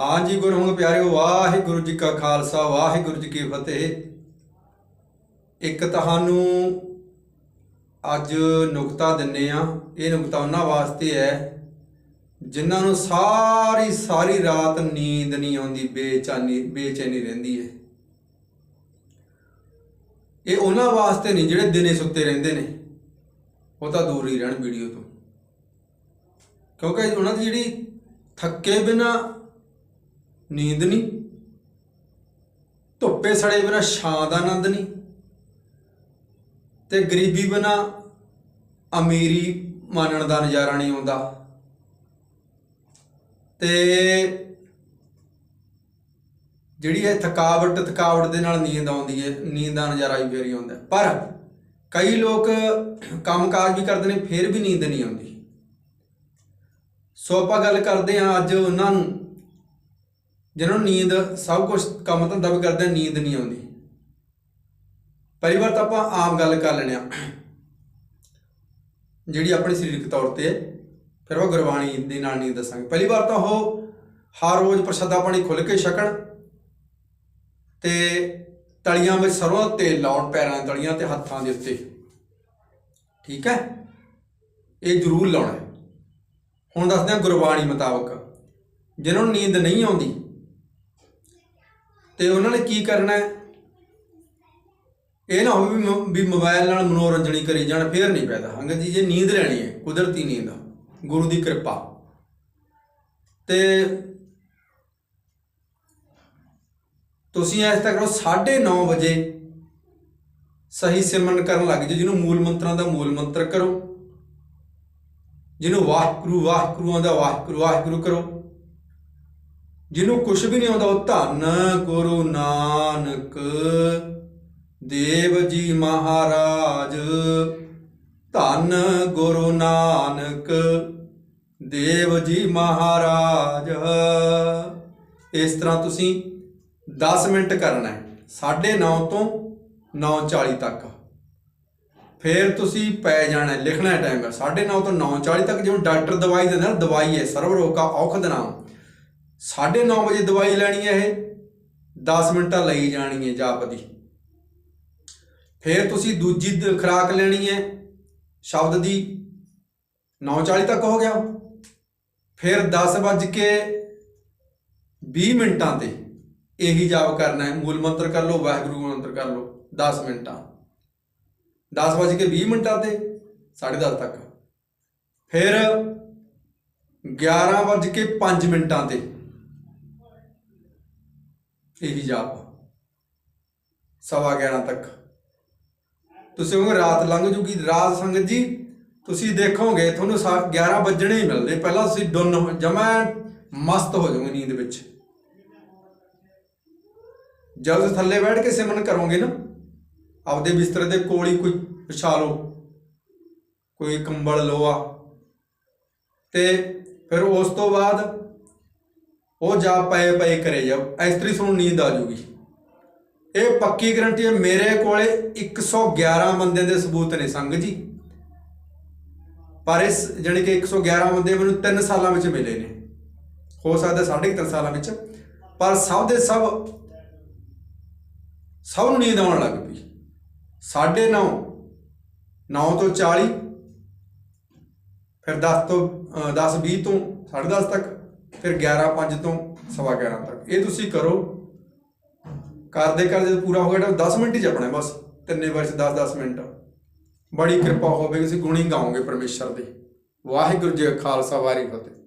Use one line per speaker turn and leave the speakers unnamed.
ਹਾਂਜੀ ਗੁਰੂ ਪਿਆਰਿਓ, ਵਾਹਿਗੁਰੂ ਜੀ ਕਾ ਖਾਲਸਾ, ਵਾਹਿਗੁਰੂ ਜੀ ਕੀ ਫਤਿਹ। ਇੱਕ ਤੁਹਾਨੂੰ ਅੱਜ ਨੁਕਤਾ ਦਿੰਨੇ ਆ। ਇਹ ਨੁਕਤਾ ਉਹਨਾਂ ਵਾਸਤੇ ਹੈ ਜਿਨ੍ਹਾਂ ਨੂੰ ਸਾਰੀ ਸਾਰੀ ਰਾਤ ਨੀਂਦ ਨਹੀਂ ਆਉਂਦੀ, ਬੇਚੈਨੀ ਬੇਚੈਨੀ ਰਹਿੰਦੀ ਹੈ। ਇਹ ਉਹਨਾਂ ਵਾਸਤੇ ਨਹੀਂ, ਜਿਹੜੇ ਦਿਨੇ ਸੁੱਤੇ ਰਹਿੰਦੇ ਨੇ। ਉਹ ਤਾਂ ਦੂਰ ਹੀ ਰਹਿਣ ਵੀਡੀਓ ਤੋਂ। ਕਿਉਂਕਿ ਉਹਨਾਂ ਦੀ ਜਿਹੜੀ ਥੱਕੇ ਬਿਨਾ ਨੀਂਦ ਨਹੀਂ ਧੁੱਪੇ ਸੜੇ ਬਿਨਾ ਛਾਂ ਦਾ ਆਨੰਦ ਨਹੀਂ ਤੇ ਗਰੀਬੀ ਬਿਨਾ ਅਮੀਰੀ ਮਾਨਣ ਦਾ ਨਜ਼ਾਰਾ ਨਹੀਂ ਆਉਂਦਾ। ਤੇ ਜਿਹੜੀ ਇਹ ਥਕਾਵਟ ਥਕਾਵਟ ਦੇ ਨਾਲ ਨੀਂਦ ਆਉਂਦੀ ਹੈ ਨੀਂਦ ਦਾ ਨਜ਼ਾਰਾ ਵੀ ਫੇਰ ਹੀ ਆਉਂਦਾ। ਪਰ ਕਈ ਲੋਕ ਕੰਮਕਾਜ ਵੀ ਕਰਦੇ ਨੇ, ਫਿਰ ਵੀ ਨੀਂਦ ਨਹੀਂ ਆਉਂਦੀ। ਸੋ ਆਪਾਂ ਗੱਲ ਕਰਦੇ ਹਾਂ ਅੱਜ ਉਹਨਾਂ ਨੂੰ ਜਿਹਨਾਂ ਨੂੰ ਨੀਂਦ, ਸਭ ਕੁਝ ਕੰਮ ਧੰਦਾ ਵੀ ਕਰਦੇ ਨੀਂਦ ਨਹੀਂ ਆਉਂਦੀ। ਪਹਿਲੀ ਵਾਰ ਤਾਂ ਆਪਾਂ ਆਮ ਗੱਲ ਕਰ ਲੈਣੇ ਆ ਜਿਹੜੀ ਆਪਣੀ ਸਰੀਰਕ ਤੌਰ ਤੇ ਫਿਰ ਉਹ ਗੁਰਬਾਣੀ ਦੇ ਨਾਲ ਨਹੀਂ ਦੱਸਾਂਗੇ। ਪਹਿਲੀ ਵਾਰ ਤਾਂ ਉਹ ਹਰ ਰੋਜ਼ ਪ੍ਰਸ਼ਾਦਾ ਪਾਣੀ ਖੁੱਲ ਕੇ ਛਕਣ ਤੇ ਤਲੀਆਂ ਵਿੱਚ ਸਰੋਂ ਦਾ ਤੇਲ ਲਾਉਣ ਪੈਰਾਂ ਦੀਆਂ ਤਲੀਆਂ ਤੇ ਹੱਥਾਂ ਦੇ ਉੱਤੇ। ਠੀਕ ਹੈ? ਇਹ ਜ਼ਰੂਰ ਲਾਉਣਾ ਹੁਣ ਦੱਸਦੇ ਹਾਂ ਗੁਰਬਾਣੀ ਮੁਤਾਬਕ, ਜਿਹਨਾਂ ਨੂੰ ਨੀਂਦ ਨਹੀਂ ਆਉਂਦੀ ਤੇ ਉਹਨਾਂ ਨੇ ਕੀ ਕਰਨਾ ਹੈ? ਇਹ ਨਾ ਹੋਵੇ ਵੀ ਮ- ਵੀ ਮੋਬਾਈਲ ਨਾਲ ਮਨੋਰੰਜਨ ਹੀ ਕਰੀ ਜਾਣ, ਫੇਰ ਨਹੀਂ ਪੈਦਾ ਅੰਗਦ ਜੀ, ਜੇ ਨੀਂਦ ਲੈਣੀ ਹੈ, ਕੁਦਰਤੀ ਨੀਂਦ ਗੁਰੂ ਦੀ ਕਿਰਪਾ। ਤੇ ਤੁਸੀਂ ਇਸ ਤਰ੍ਹਾਂ ਕਰੋ 9:30 ਵਜੇ ਸਹੀ ਸਿਮਰਨ ਕਰਨ ਲੱਗ ਜਾਓ, ਜਿਹਨੂੰ ਮੂਲ ਮੰਤਰਾਂ ਦਾ ਮੂਲ ਮੰਤਰ ਕਰੋ, ਜਿਹਨੂੰ ਵਾਹਿਗੁਰੂ ਵਾਹਿਗੁਰੂ ਦਾ ਵਾਹਿਗੁਰੂ ਵਾਹਿਗੁਰੂ ਕਰੋ। ਜਿਹਨੂੰ ਕੁਝ ਵੀ ਨਹੀਂ ਆਉਂਦਾ ਉਹ ਧੰਨ ਗੁਰੂ ਨਾਨਕ। ਦੇਵ ਜੀ ਮਹਾਰਾਜ ਧੰਨ ਗੁਰੂ ਨਾਨਕ। ਦੇਵ ਜੀ ਮਹਾਰਾਜ ਇਸ ਤਰ੍ਹਾਂ ਤੁਸੀਂ 10 ਮਿੰਟ ਕਰਨਾ ਹੈ 9:30 ਤੋਂ 9:40 ਤੱਕ। ਫਿਰ ਤੁਸੀਂ ਪੈ ਜਾਣਾ ਹੈ, ਲਿਖਣਾ ਹੈ ਟਾਈਮ 9:30 ਤੋਂ 9:40 ਤੱਕ ਜਿਵੇਂ ਡਾਕਟਰ ਦਵਾਈ ਦਿੰਦਾ ਨਾ ਦਵਾਈ ਹੈ ਸਰਵ ਰੋਗ ਕਾ ਔਖਦ ਨਾਮ। 9:30 ਵਜੇ ਦਵਾਈ ਲੈਣੀ ਹੈ ਇਹ 10 ਮਿੰਟਾਂ ਲਈ ਜਾਣੀ ਹੈ ਜਾਪ ਦੀ। ਫਿਰ ਤੁਸੀਂ ਦੂਜੀ ਦ- ਖੁਰਾਕ ਲੈਣੀ ਹੈ, ਸ਼ਬਦ ਦੀ 9:40 ਤੱਕ ਹੋ ਗਿਆ। ਫਿਰ 10 ਵੱਜ ਕੇ 20 ਮਿੰਟਾਂ ਤੇ ਇਹੀ ਜਾਪ ਕਰਨਾ ਹੈ। ਮੂਲ ਮੰਤਰ ਕਰ ਲਓ, ਵਾਹਿਗੁਰੂ ਮੰਤਰ ਕਰ ਲਓ 10 ਮਿੰਟਾਂ। 10 ਵੱਜ ਕੇ 20 ਮਿੰਟਾਂ ਤੇ 10:30 ਤੱਕ। ਫਿਰ 11 ਵੱਜ ਕੇ 5 ਮਿੰਟਾਂ ਤੇ ਇਹੀ ਜਾਪ। ਸਵਾ 11 ਤੱਕ। ਤੁਸੀਂ ਉਹ ਰਾਤ ਲੰਘ ਜੂਗੀ। ਰਾਤ ਸੰਗਤ ਜੀ, ਤੁਸੀਂ ਦੇਖੋਗੇ, ਤੁਹਾਨੂੰ 11 ਵੱਜਣੇ ਹੀ ਮਿਲਦੇ ਪਹਿਲਾਂ ਤੁਸੀਂ ਡੁੰਨ ਜਮਾ ਮਸਤ ਹੋ ਜਾਓਗੇ ਨੀਂਦ ਵਿੱਚ। ਜਦ ਤੁਸੀਂ ਥੱਲੇ ਬੈਠ ਕੇ ਸਿਮਰਨ ਕਰੋਗੇ ਨਾ, ਆਪਦੇ ਬਿਸਤਰ ਦੇ ਕੋਲ ਹੀ ਕੋਈ ਵਿਛਾ ਲਓ ਕੋਈ ਕੰਬਲ ਲੋਆ ਤੇ ਫਿਰ ਉਸ ਤੋਂ ਬਾਅਦ ਉਹ ਜਾ ਪਏ ਪਏ ਕਰੇ ਜਾਓ, ਇਸ ਤਰੀ ਤੁਹਾਨੂੰ ਨੀਂਦ ਆ ਜੂਗੀ ਇਹ ਪੱਕੀ ਗਰੰਟੀ ਹੈ, ਮੇਰੇ ਕੋਲੇ 111 ਬੰਦਿਆਂ ਦੇ ਸਬੂਤ ਨੇ ਸੰਗ ਜੀ। ਪਰ ਇਸ ਜਾਣੀ ਕਿ 111 ਬੰਦੇ ਮੈਨੂੰ 3 ਸਾਲਾਂ ਵਿੱਚ ਮਿਲੇ ਨੇ। ਹੋ ਸਕਦਾ ਸਾਢੇ 3 ਸਾਲਾਂ ਵਿੱਚ। ਪਰ ਸਭ ਦੇ ਸਭ ਸਭ ਨੂੰ ਨੀਂਦ ਆਉਣ ਲੱਗ ਪਈ। 9:30 9 ਤੋਂ 40 ਫਿਰ 10 ਤੋਂ 10 20 ਤੋਂ 10:30 ਤੱਕ। ਫਿਰ 11 5 ਤੋਂ ਸਵਾ 11 ਤੱਕ। ਇਹ ਤੁਸੀਂ ਕਰੋ। ਕਰਦੇ ਕਰਦੇ ਪੂਰਾ ਹੋ ਗਿਆ ਤਾਂ 10 ਮਿੰਟ ਹੀ ਜਪਣਾ ਬਸ। ਤਿੰਨੇ ਵਾਰ 10 10 ਮਿੰਟ। ਬੜੀ ਕਿਰਪਾ ਹੋਵੇਗੀ ਤੁਸੀਂ ਗੁਣੀ ਗਾਓਗੇ ਪਰਮੇਸ਼ਰ ਦੀ। ਵਾਹਿਗੁਰੂ ਜੀ ਕਾ ਖਾਲਸਾ, ਵਾਹਿਗੁਰੂ ਫਤਿਹ।